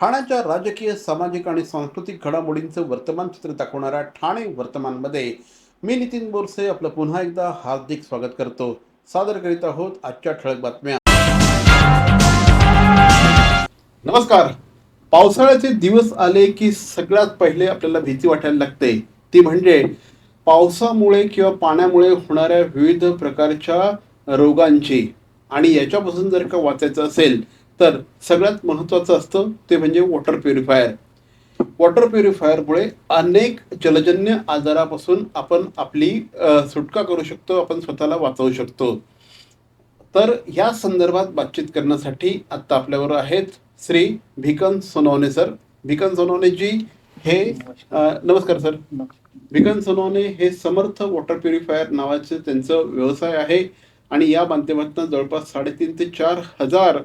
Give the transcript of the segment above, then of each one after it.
ठाण्याच्या राजकीय सामाजिक आणि सांस्कृतिक घडामोडींचं वर्तमान चित्र दाखवणाऱ्या ठाणे वर्तमानमध्ये मी नितीन बोरसे आपलं पुन्हा एकदा हार्दिक स्वागत करतो. सादर करीत आहोत आजच्या ठळक बातम्या. नमस्कार. पावसाळ्याचे दिवस आले की सगळ्यात पहिले आपल्याला भीती वाटायला लागते. ती म्हणजे पावसामुळे किंवा पाण्यामुळे होणाऱ्या विविध प्रकारच्या रोगांची. आणि याच्यापासून जर का वाचायचं असेल तर सगळ्यात महत्त्वाचं असतं ते म्हणजे वॉटर प्युरिफायर वॉटर प्युरिफायरमुळे अनेक जलजन्य आजारापासून आपण आपली सुटका करू शकतो आपण स्वतःला वाचवू शकतो. तर या संदर्भात बातचीत करण्यासाठी आत्ता आपल्याबरोबर आहेत श्री भिकन सोनवणे सर. भिकन सोनवणेजी हे नमस्कार सर. भिकन सोनवणे हे समर्थ वॉटर प्युरिफायर नावाचं त्यांचं व्यवसाय आहे आणि या माध्यमातून जवळपास साडेतीन ते चार हजार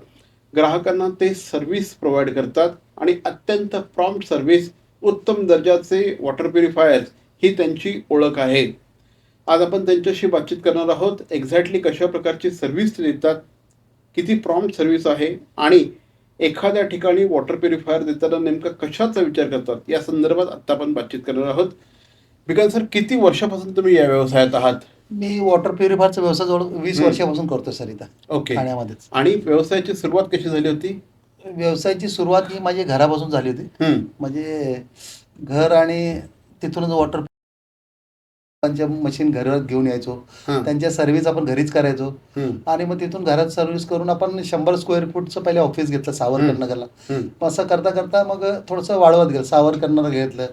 ग्राहकांना ते सर्व्हिस प्रोव्हाइड करतात आणि अत्यंत प्रॉम्प्ट सर्व्हिस उत्तम दर्जाचे वॉटर प्युरिफायर्स ही त्यांची ओळख आहे. आज आपण त्यांच्याशी बातचीत करणार आहोत एक्झॅक्टली कशा प्रकारची सर्व्हिस ते देतात किती प्रॉम्प्ट सर्व्हिस आहे आणि एखाद्या ठिकाणी वॉटर प्युरिफायर देताना नेमका कशाचा विचार करतात या संदर्भात आत्ता आपण बातचीत करणार आहोत. बिकॉज सर किती वर्षापासून तुम्ही या व्यवसायात आहात? मी वॉटर प्युरिफायरचा व्यवसाय जवळ वीस. वर्षापासून करतो सर इथं ओके. ठाण्यामध्येच. आणि व्यवसायाची सुरुवात कशी झाली होती? व्यवसायाची सुरुवात ही माझी घरापासून झाली होती. म्हणजे घर आणि तिथूनच वॉटर मशीन घरात घेऊन यायचो. त्यांच्या सर्व्हिस आपण घरीच करायचो. आणि मग तिथून घरात सर्व्हिस करून आपण शंभर स्क्वेअर फूटचं पहिले ऑफिस घेतलं सावरकर. नगरला असं करता करता मग थोडंसं वाढवत गेलं. सावरकरला घेतलं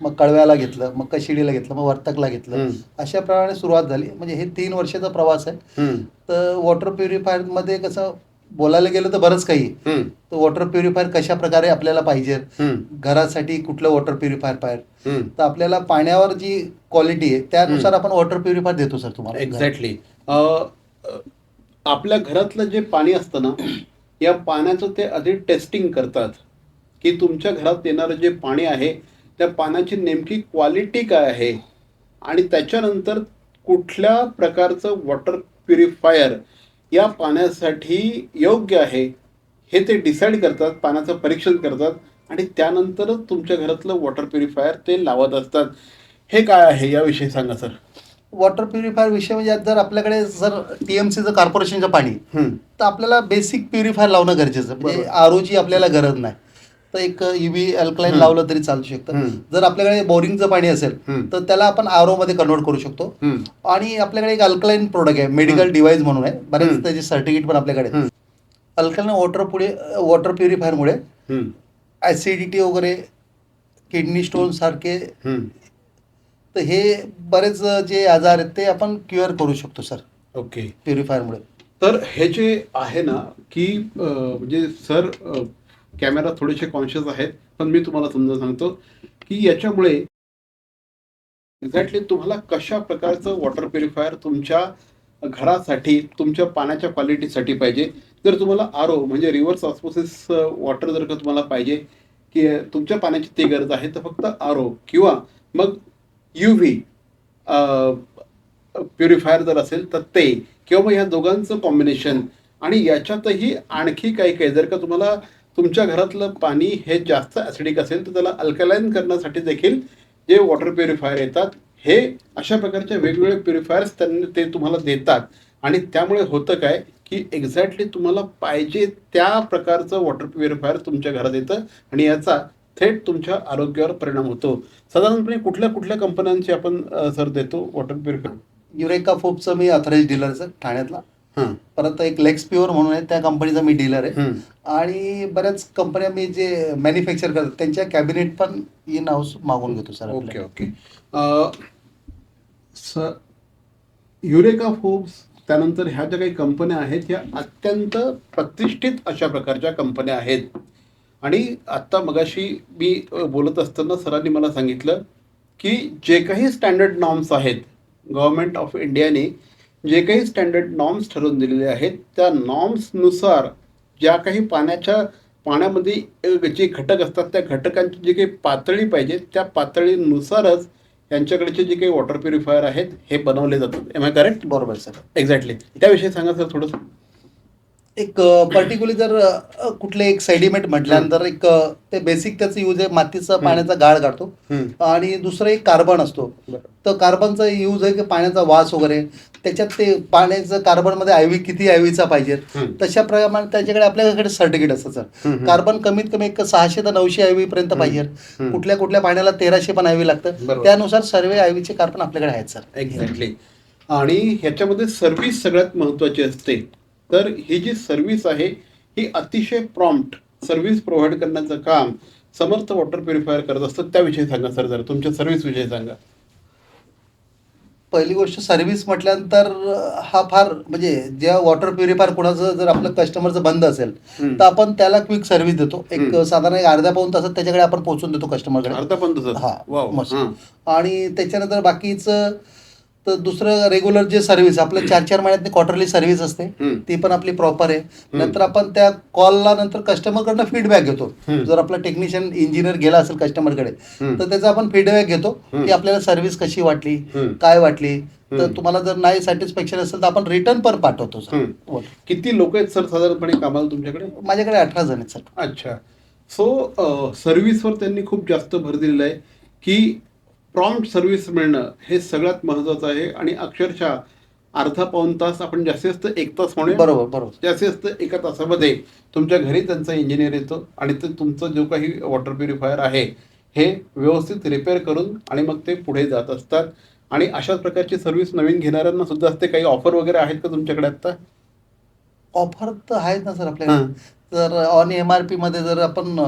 मग कळव्याला घेतलं मग कशिडीला घेतलं मग वर्तकला घेतलं. अशा प्रमाणे सुरुवात झाली. म्हणजे हे तीन वर्षाचा प्रवास आहे. तर वॉटर प्युरिफायरमध्ये कसं बोलायला गेलं तर बरंच काही. तर वॉटर प्युरिफायर कशा प्रकारे आपल्याला पाहिजे? घरासाठी कुठलं वॉटर प्युरिफायर पाहिजे. तर आपल्याला पाण्यावर जी क्वालिटी आहे त्यानुसार आपण वॉटर प्युरिफायर देतो सर तुम्हाला. एक्झॅक्टली आपल्या घरातलं जे पाणी असतं ना या पाण्याचं ते आधी टेस्टिंग करतात. की तुमच्या घरात येणारं जे पाणी आहे त्या पाण्याची नेमकी क्वालिटी काय आहे? आणि त्याच्यानंतर कुठल्या प्रकारचं वॉटर प्युरिफायर या पाण्यासाठी योग्य आहे हे ते डिसाईड करतात पाण्याचं परीक्षण करतात आणि त्यानंतरच तुमच्या घरातलं वॉटर प्युरिफायर ते लावत असतात हे काय आहे याविषयी सांगा सर वॉटर प्युरिफायर विषय म्हणजे जर आपल्याकडे जर टीएमसीचं कॉर्पोरेशनचं पाणी. तर आपल्याला बेसिक प्युरिफायर लावणं गरजेचं. म्हणजे बरोबर. आर ओची आपल्याला गरज नाही तर एक युव्ही अल्कलाईन हम्म. लावलं तरी चालू शकतं. जर आपल्याकडे बोरिंगचं पाणी असेल. तर त्याला आपण आरमध्ये कन्वर्ट करू शकतो. आणि आपल्याकडे एक अल्कलाईन प्रोडक्ट आहे मेडिकल डिव्हाइस म्हणून आहे बरेच. त्याचे सर्टिफिकेट पण आपल्याकडे. अल्कलाईन वॉटर पुढे वॉटर प्युरिफायरमुळे. ॲसिडिटी वगैरे किडनी स्टोन सारखे. तर हे बरेच जे आजार आहेत ते आपण क्युअर करू शकतो सर ओके प्युरिफायरमुळे तर हे जे आहे ना की म्हणजे सर कॅमेरा थोडेसे कॉन्शियस आहेत पण मी तुम्हाला समजा सांगतो की याच्यामुळे एक्झॅक्टली तुम्हाला कशा प्रकारचं वॉटर प्युरिफायर तुमच्या घरासाठी तुमच्या पाण्याच्या क्वालिटीसाठी पाहिजे. जर तुम्हाला आर ओ म्हणजे रिव्हर्स ऑस्मोसिस वॉटर जर का तुम्हाला पाहिजे की तुमच्या पाण्याची ती गरज आहे तर फक्त आर ओ किंवा मग यू व्ही प्युरिफायर जर असेल तर ते किंवा मग ह्या दोघांचं कॉम्बिनेशन आणि याच्यातही आणखी काही काही जर का तुम्हाला तुमच्या घरातलं पाणी हे जास्त ॲसिडिक असेल तर त्याला अल्कलाईन करण्यासाठी देखील जे वॉटर प्युरिफायर येतात हे अशा प्रकारचे वेगवेगळे प्युरिफायर्स त्यांनी ते तुम्हाला देतात. आणि त्यामुळे होतं काय की एक्झॅक्टली तुम्हाला पाहिजे त्या प्रकारचं वॉटर प्युरिफायर तुमच्या घरात येतं आणि याचा थेट तुमच्या आरोग्यावर परिणाम होतो. साधारणपणे कुठल्या कुठल्या कंपन्यांची आपण सर देतो वॉटर प्युरिफायर युरेका फोपचं मी ऑथराईज डीलर सर ठाण्यातला. परत एक लेक्स प्युअर म्हणून आहे त्या कंपनीचा मी डीलर आहे. आणि बऱ्याच कंपन्या मी जे मॅन्युफॅक्चर करतात त्यांच्या कॅबिनेट पण इन हाऊस मागून घेतो सर ओके ओके. अ, स युरेका फोर्ब्स त्यानंतर ह्या ज्या काही कंपन्या आहेत ह्या अत्यंत प्रतिष्ठित अशा प्रकारच्या कंपन्या आहेत. आणि आत्ता मगाशी मी बोलत असताना सरांनी मला सांगितलं की जे काही स्टँडर्ड नॉर्म्स आहेत गव्हर्मेंट ऑफ इंडियाने जे काही स्टँडर्ड नॉर्म्स ठरवून दिलेले आहेत त्या नॉर्म्सनुसार ज्या काही पाण्याच्या पाण्यामध्ये जे घटक असतात त्या घटकांची जी काही पातळी पाहिजे त्या पातळीनुसारच यांच्याकडचे जे काही वॉटर प्युरिफायर आहेत हे बनवले जातात. एम आय करेक्ट बरोबर सर एक्झॅक्टली त्याविषयी सांगा सर थोडंसं. एक पर्टिक्युलरली जर कुठले एक सेडिमेंट म्हटल्यानंतर एक ते बेसिक त्याचं यूज आहे मातीचा पाण्याचा गाळ काढतो. आणि दुसरं एक कार्बन असतो. तर कार्बनचा यूज आहे की पाण्याचा वास वगैरे. त्याच्यात ते पाण्याचं कार्बनमध्ये आयवी किती आयवीचा पाहिजे. तशा प्रमाणे त्याच्याकडे आपल्याकडे सर्टिफिकेट असतं सर. कार्बन कमीत कमी एक सहाशे ते नऊशे आयवी पर्यंत पाहिजे. कुठल्या कुठल्या पाण्याला तेराशे पण आयवी लागतं. त्यानुसार सर्व आयवीचे कार्बन आपल्याकडे आहेत सर एक्झॅक्टली आणि ह्याच्यामध्ये सर्व्हिस सगळ्यात महत्वाची असते. तर ही जी सर्व्हिस आहे ही अतिशय प्रॉम्प्ट सर्व्हिस प्रोव्हाइड करण्याचं काम समर्थ वॉटर प्युरिफायर करत असतं त्याविषयी सांगा सर जरा. तुमच्या सर्व्हिस विषयी सांगा. पहिली गोष्ट सर्व्हिस म्हटल्यानंतर हा फार म्हणजे जेव्हा वॉटर प्युरिफायर कुणाचं जर आपलं कस्टमरचं बंद असेल. तर आपण त्याला क्विक सर्व्हिस देतो एक. साधारण एक अर्ध्या पाऊन तासात त्याच्याकडे आपण पोहोचून देतो कस्टमरकडे अर्धा हा मस्त हां. आणि त्याच्यानंतर बाकीचं तर दुसरं रेग्युलर जे सर्व्हिस आपलं चार चार महिन्यात क्वार्टरली सर्व्हिस असते. ती पण आपली प्रॉपर आहे नंतर आपण त्या कॉलला नंतर कस्टमरकडनं फीडबॅक घेतो. जर आपला टेक्निशियन इंजिनियर गेला असेल कस्टमरकडे. तर त्याचा आपण फीडबॅक घेतो. की आपल्याला सर्व्हिस कशी वाटली. काय वाटली तर. तुम्हाला जर नाही सॅटिस्फॅक्शन असेल तर आपण रिटर्न पण पाठवतो सर. बोल. किती लोक आहेत सर साधारणपणे कामाला तुमच्याकडे माझ्याकडे अठरा जण आहेत सर अच्छा सो सर्व्हिसवर त्यांनी खूप जास्त भर दिलेला आहे की प्रॉम्प्ट सर्व्हिस मिळणं हे सगळ्यात महत्वाचं आहे आणि अक्षरशः अर्धा पाऊण तास आपण जास्तीत जास्त एक तास म्हणूया. बरोबर बरोबर. जास्तीत जास्त एका तासामध्ये तुमच्या घरी त्यांचा इंजिनियर येतो आणि ते तुमचं जो काही वॉटर प्युरिफायर आहे हे व्यवस्थित रिपेअर करून आणि मग ते पुढे जात असतात. आणि अशाच प्रकारची सर्व्हिस नवीन घेणाऱ्यांना सुद्धा असते. काही ऑफर वगैरे आहेत का तुमच्याकडे आता? ऑफर तर आहेत ना सर आपल्याकडे. तर ऑन एम आर पी मध्ये जर आपण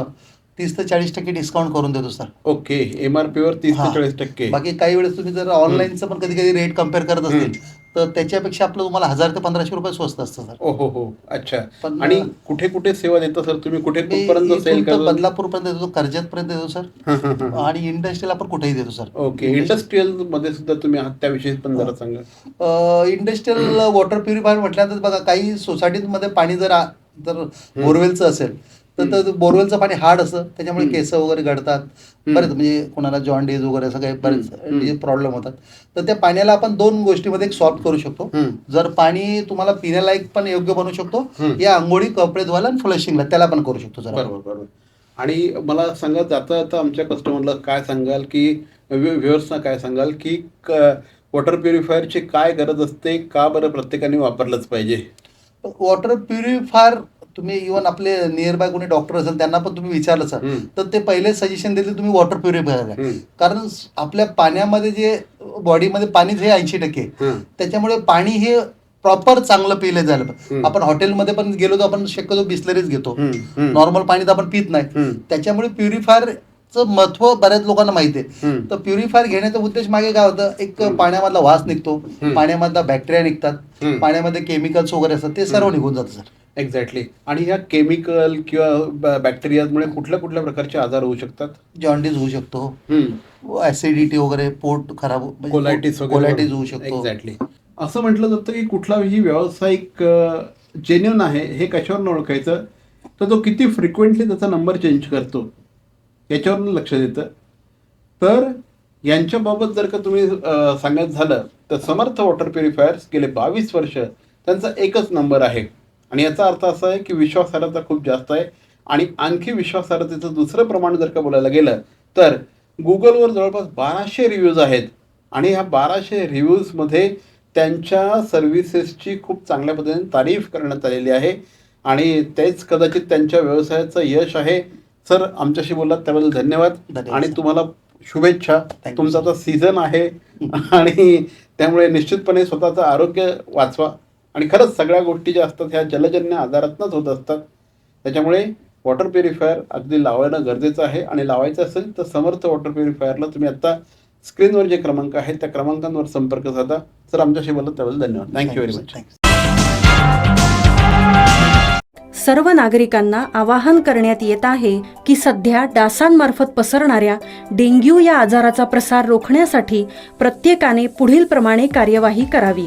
तीस ते चाळीस टक्के डिस्काउंट करून देतो सर ओके एम आर पीवर तीस ते. चाळीस टक्के. बाकी काही वेळेस तुम्ही जर ऑनलाईनचं पण कधी कधी रेट कंपेअर करत असतील तर त्याच्यापेक्षा आपलं तुम्हाला हजार ते पंधराशे रुपये स्वस्त असतं सर ओ हो. हो अच्छा. पण- आणि कुठे कुठे सेवा देता सर तुम्ही कुठे मी कुठपर्यंत सेल करता? बदलापूर पर्यंत देतो कर्जत पर्यंत देतो सर आणि इंडस्ट्रीला पण कुठेही देतो सर ओके. इंडस्ट्रीयलमध्ये सुद्धा तुम्ही आहात त्याविषयी पण जरा सांगा. इंडस्ट्रीयल वॉटर प्युरिफायर म्हटल्यानंतर बघा काही सोसायटीमध्ये पाणी जर जर बोरवेलचं असेल तर बोरवेलचं पाणी हार्ड असतं त्याच्यामुळे केस वगैरे गळतात बरेच म्हणजे कोणाला जॉन्डीज वगैरे असं काही बरेच प्रॉब्लेम होतात. तर त्या पाण्याला आपण दोन गोष्टीमध्ये एक सॉल्व्ह करू शकतो. जर पाणी तुम्हाला पिण्यालायक पण योग्य बनवू शकतो. या आंघोळी कपडे धुवायला आणि फ्लशिंगला त्याला पण करू शकतो जरा. बरोबर बरोबर. आणि मला सांगा जाता जाता आमच्या कस्टमरला काय सांगाल की व्ह्युअर्सना काय सांगाल की वॉटर प्युरिफायरची काय गरज असते का बरं प्रत्येकाने वापरलंच पाहिजे? वॉटर प्युरिफायर तुम्ही इव्हन आपले नियर बाय कोणी डॉक्टर असेल त्यांना पण तुम्ही विचारलं सर. तर ते पहिले सजेशन देतील तुम्ही वॉटर प्युरिफायर घ्या. कारण आपल्या पाण्यामध्ये जे बॉडीमध्ये पाणीच हे ऐंशी टक्के. त्याच्यामुळे पाणी हे प्रॉपर चांगलं पिलं हम्म. आपण हॉटेलमध्ये पण गेलो तर आपण शक्यतो बिस्लरीच घेतो. नॉर्मल पाणी तर आपण पित नाही. त्याच्यामुळे प्युरिफायरचं महत्त्व बऱ्याच लोकांना माहिती आहे. तर प्युरिफायर घेण्याचा उद्देश मागे काय होतं एक पाण्यामधला वास निघतो. पाण्यामधला बॅक्टेरिया निघतात. पाण्यामध्ये केमिकल्स वगैरे असतात ते सर्व निघून जातं सर एक्झॅक्टली आणि ह्या केमिकल किंवा बॅक्टेरियामुळे कुठल्या कुठल्या प्रकारचे आजार होऊ शकतात? जॉन्डिस होऊ शकतो. ऍसिडिटी वगैरे पोट खराब म्हणजे कोलायटिस वगैरे कोलायटिस होऊ शकतो. एक्झॅक्टली असं म्हटलं जातं की कुठलाही व्यावसायिक जेन्युन आहे हे कशावरून ओळखायचं? तर तो किती फ्रिक्वेंटली त्याचा नंबर चेंज करतो याच्यावरून लक्ष देतं. तर यांच्याबाबत जर का तुम्ही सांगायचं झालं तर समर्थ वॉटर प्युरिफायर्स गेले बावीस वर्ष त्यांचा एकच नंबर आहे. आणि याचा अर्थ असा आहे की विश्वासार्हता खूप जास्त आहे. आणि आणखी विश्वासार्हतेचं दुसरं प्रमाण जर का बोलायला गेलं तर गुगलवर जवळपास बाराशे रिव्ह्यूज आहेत. आणि ह्या बाराशे रिव्ह्यूजमध्ये त्यांच्या सर्व्हिसेसची खूप चांगल्या पद्धतीने तारीफ करण्यात आलेली आहे. आणि तेच कदाचित त्यांच्या व्यवसायाचं यश आहे. सर आमच्याशी बोललात त्याबद्दल धन्यवाद. आणि. तुम्हाला शुभेच्छा. तुमचा आता सीझन आहे. आणि त्यामुळे निश्चितपणे स्वतःचं आरोग्य वाचवा. आणि खरंच सगळ्या गोष्टी ज्या असतात ह्या जलजन्य आजारातनंच होत असतात. त्याच्यामुळे वॉटर प्युरिफायर अगदी लावणं गरजेचं आहे. आणि लावायचं असेल तर समर्थ वॉटर प्युरिफायरला तुम्ही आता स्क्रीनवर जे क्रमांक आहेत त्या क्रमांकांवर संपर्क साधा. सर आमच्याशी बोलत त्याबद्दल धन्यवाद. थँक्यू व्हेरी मच सर्व नागरिकांना आवाहन करण्यात येत आहे की सध्या डासांमार्फत पसरणाऱ्या डेंग्यू या आजाराचा प्रसार रोखण्यासाठी प्रत्येकाने पुढीलप्रमाणे कार्यवाही करावी.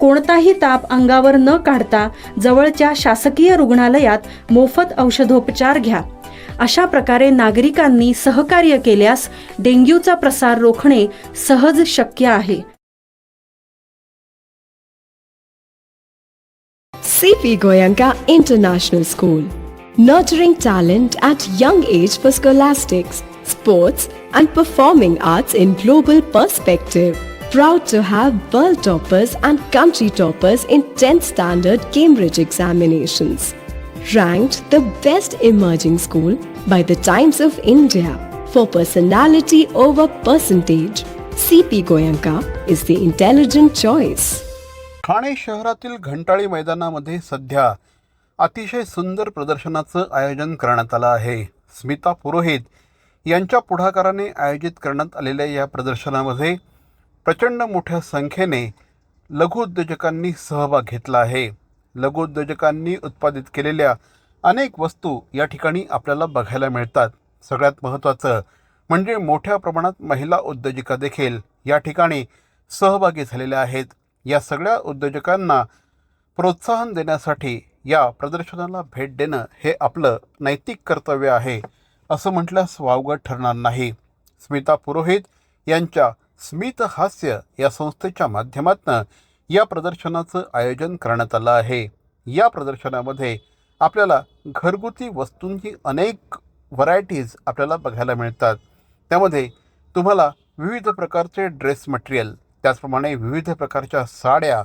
कोणताही ताप अंगावर न काढता जवळच्या शासकीय रुग्णालयात मोफत औषधोपचार घ्या अशा प्रकारे नागरिकांनी सहकार्य केल्यास डेंग्यूचा प्रसार रोखणे सहज शक्य आहे C P Goenka international school nurturing talent at young age for scholastics sports and performing arts in global perspective Proud to have world toppers and country toppers in 10th standard Cambridge examinations. Ranked the best emerging school by the Times of India for personality over percentage. CP Goyanka is the intelligent choice. Thane शहरातील घंटाळी मैदानामध्ये सध्या अतिशय सुंदर प्रदर्शनाचं आयोजन करण्यात आलं आहे स्मिता पुरोहित यांच्या पुढाकाराने आयोजित करण्यात आलेल्या या प्रदर्शनामध्ये प्रचंड मोठ्या संख्येने लघुउद्योजकांनी सहभाग घेतला आहे. लघुउद्योजकांनी उत्पादित केलेल्या अनेक वस्तू या ठिकाणी आपल्याला बघायला मिळतात. सगळ्यात महत्त्वाचं म्हणजे मोठ्या प्रमाणात महिला उद्योजिका देखील या ठिकाणी सहभागी झालेल्या आहेत. या सगळ्या उद्योजकांना प्रोत्साहन देण्यासाठी या प्रदर्शनाला भेट देणं हे आपलं नैतिक कर्तव्य आहे असं म्हटल्यास वावगं ठरणार नाही. स्मिता पुरोहित यांच्या स्मित हास्य या संस्थेच्या माध्यमातून या प्रदर्शनाचं आयोजन करण्यात आलं आहे. या प्रदर्शनामध्ये आपल्याला घरगुती वस्तूंची अनेक व्हरायटीज आपल्याला बघायला मिळतात. त्यामध्ये तुम्हाला विविध प्रकारचे ड्रेस मटेरियल त्याचप्रमाणे विविध प्रकारच्या साड्या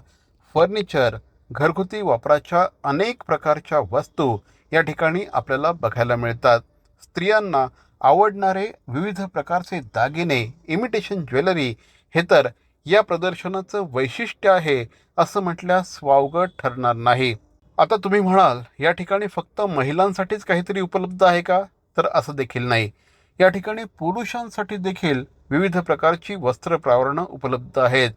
फर्निचर घरगुती वापराच्या अनेक प्रकारच्या वस्तू या ठिकाणी आपल्याला बघायला मिळतात. स्त्रियांना आवडणारे विविध प्रकारचे दागिने इमिटेशन ज्वेलरी हे तर या प्रदर्शनाचं वैशिष्ट्य आहे असं म्हटल्यास वावगं ठरणार नाही. आता तुम्ही म्हणाल या ठिकाणी फक्त महिलांसाठीच काहीतरी उपलब्ध आहे का? तर असं देखील नाही. या ठिकाणी पुरुषांसाठी देखील विविध प्रकारची वस्त्र प्रावरणं उपलब्ध आहेत.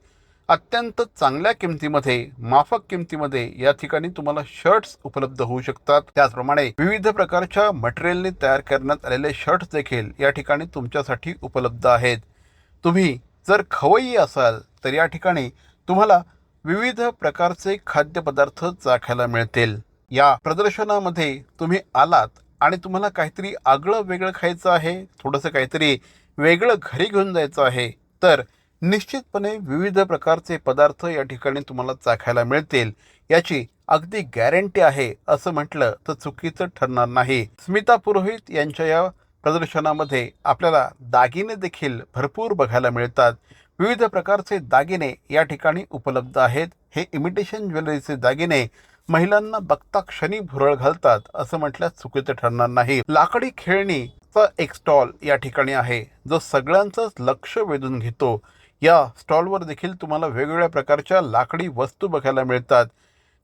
अत्यंत चांगल्या किमतीमध्ये माफक किमतीमध्ये या ठिकाणी तुम्हाला शर्ट्स उपलब्ध होऊ शकतात. त्याचप्रमाणे विविध प्रकारच्या मटेरियलने तयार करण्यात आलेले शर्ट्स देखील या ठिकाणी तुमच्यासाठी उपलब्ध आहेत. तुम्ही जर खवय्ये असाल तर या ठिकाणी तुम्हाला विविध प्रकारचे खाद्यपदार्थ चाखायला मिळतील. या प्रदर्शनामध्ये तुम्ही आलात आणि तुम्हाला काहीतरी आगळं वेगळं खायचं आहे थोडंसं काहीतरी वेगळं घरी घेऊन जायचं आहे तर निश्चितपणे विविध प्रकारचे पदार्थ या ठिकाणी तुम्हाला चाखायला मिळतील. याची अगदी गॅरंटी आहे असं म्हटलं तर चुकीचं ठरणार नाही. स्मिता पुरोहित यांच्या या प्रदर्शनामध्ये आपल्याला दागिने देखील भरपूर बघायला मिळतात. विविध प्रकारचे दागिने या ठिकाणी उपलब्ध आहेत. हे इमिटेशन ज्वेलरीचे दागिने महिलांना बघता क्षणी भुरळ घालतात असं म्हटल्यास चुकीचं ठरणार नाही. लाकडी खेळणीचा एक स्टॉल या ठिकाणी आहे जो सगळ्यांचंच लक्ष वेधून घेतो. या स्टॉलवर देखील तुम्हाला वेगवेगळ्या प्रकारच्या लाकडी वस्तू बघायला मिळतात.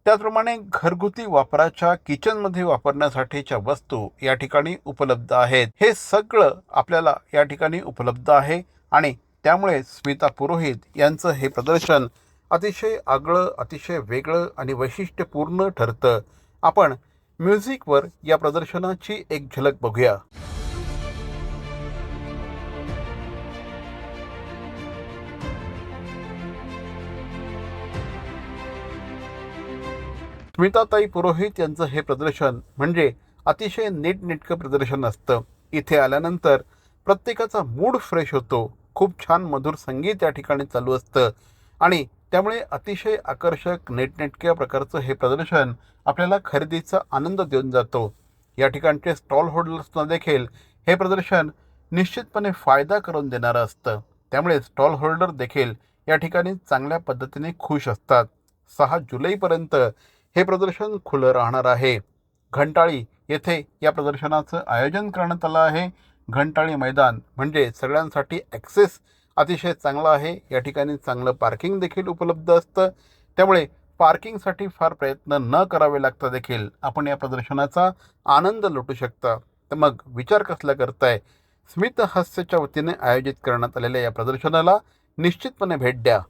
त्याचप्रमाणे घरगुती वापराच्या किचनमध्ये वापरण्यासाठीच्या वस्तू या ठिकाणी उपलब्ध आहेत. हे सगळं आपल्याला या ठिकाणी उपलब्ध आहे आणि त्यामुळे स्मिता पुरोहित यांचं हे प्रदर्शन अतिशय आगळं अतिशय वेगळं आणि वैशिष्ट्यपूर्ण ठरतं. आपण म्युझिकवर या प्रदर्शनाची एक झलक बघूया. स्मिताताई पुरोहित यांचं हे प्रदर्शन म्हणजे अतिशय नीटनेटकं प्रदर्शन असतं. इथे आल्यानंतर प्रत्येकाचा मूड फ्रेश होतो. खूप छान मधुर संगीत या ठिकाणी चालू असतं. आणि त्यामुळे अतिशय आकर्षक नेटनेटक्या प्रकारचं हे प्रदर्शन आपल्याला खरेदीचा आनंद देऊन जातो. या ठिकाणचे स्टॉल होल्डर्सना देखील हे प्रदर्शन निश्चितपणे फायदा करून देणारं असतं. त्यामुळे स्टॉल होल्डर देखील या ठिकाणी चांगल्या पद्धतीने खुश असतात. सहा जुलैपर्यंत हे प्रदर्शन खुलं राहणार आहे. घंटाळी येथे या प्रदर्शनाचं आयोजन करण्यात आलं आहे. घंटाळी मैदान म्हणजे सगळ्यांसाठी ॲक्सेस अतिशय चांगला आहे. या ठिकाणी चांगलं पार्किंग देखील उपलब्ध असतं. त्यामुळे पार्किंगसाठी फार प्रयत्न न करावे लागता देखील आपण या प्रदर्शनाचा आनंद लुटू शकता. तर मग विचार कसला करताय? स्मित हास्यच्या वतीने आयोजित करण्यात आलेल्या या प्रदर्शनाला निश्चितपणे भेट द्या.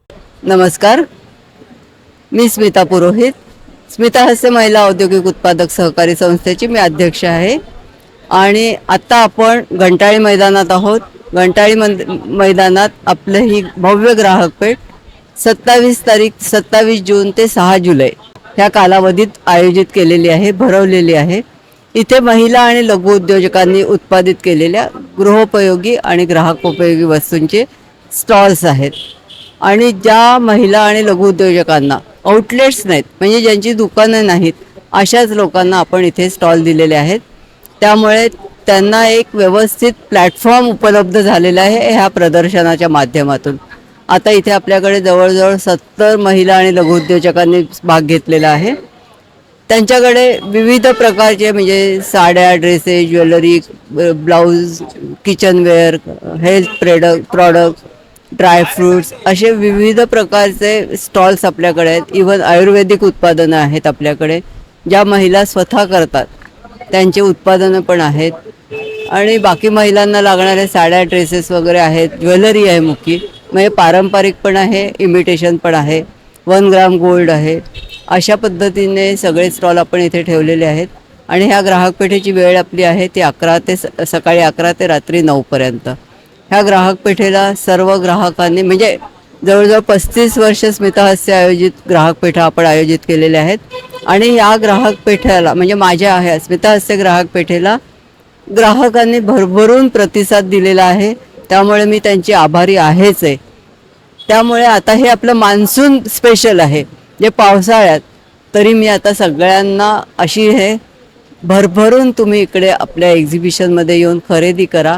नमस्कार. मी स्मिता पुरोहित. स्मिता हस्य महिला औद्योगिक उत्पादक सहकारी संस्थेची मी अध्यक्ष आहे. आणि आत्ता आपण घंटाळी मैदानात आहोत. घंटाळी मंद मैदानात आपलं ही भव्य ग्राहकपेठ सत्तावीस तारीख सत्तावीस जून ते सहा जुलै ह्या कालावधीत आयोजित केलेली आहे भरवलेली आहे. इथे महिला आणि लघु उद्योजकांनी उत्पादित केलेल्या गृहोपयोगी आणि ग्राहकोपयोगी वस्तूंचे स्टॉल्स आहेत. आणि ज्या महिला आणि लघु उद्योजकांना आउटलेट्स नाहीत म्हणजे ज्यांची दुकानं नाहीत अशाच लोकांना आपण इथे स्टॉल दिलेले आहेत. त्यामुळे त्यांना एक व्यवस्थित प्लॅटफॉर्म उपलब्ध झालेला आहे ह्या प्रदर्शनाच्या माध्यमातून. आता इथे आपल्याकडे जवळजवळ सत्तर महिला आणि लघुउद्योजकांनी भाग घेतलेला आहे. त्यांच्याकडे विविध प्रकारचे म्हणजे साड्या dresses jewellery blouse kitchenware health prayed product dry fruits असे विविध प्रकारचे स्टॉल्स आपल्याकडे आहेत. इवन आयुर्वेदिक उत्पादनं आहेत आपल्याकडे ज्या महिला स्वतः करतात. त्यांचे उत्पादनं पण आहेत. आणि बाकी महिलांना लागणाऱ्या साड्या ड्रेसेस वगैरे आहेत. ज्वेलरी आहे मुख्य. म्हणजे पारंपरिक पण आहे इमिटेशन पण आहे. वन ग्राम गोल्ड आहे. अशा पद्धतीने सगळे स्टॉल आपण इथे ठेवलेले आहेत. आणि ह्या ग्राहक पेठेची वेळ आपली आहे ती अकरा ते स सकाळी अकरा ते रात्री नऊपर्यंत ह्या ग्राहक पेठेला सर्व ग्राहकांनी म्हणजे जवळजवळ पस्तीस वर्ष स्मितहास्य आयोजित ग्राहक पेठा आपण आयोजित केलेल्या आहेत. आणि या ग्राहक पेठेला म्हणजे माझ्या आहे स्मितहास्य ग्राहक पेठेला ग्राहकांनी भरभरून प्रतिसाद दिलेला आहे. त्यामुळे मी त्यांची आभारी आहेच आहे. त्यामुळे आता हे आपलं मान्सून स्पेशल आहे. जे पावसाळ्यात तरी मी आता सगळ्यांना अशी हे भरभरून तुम्ही इकडे आपल्या एक्झिबिशनमध्ये येऊन खरेदी करा.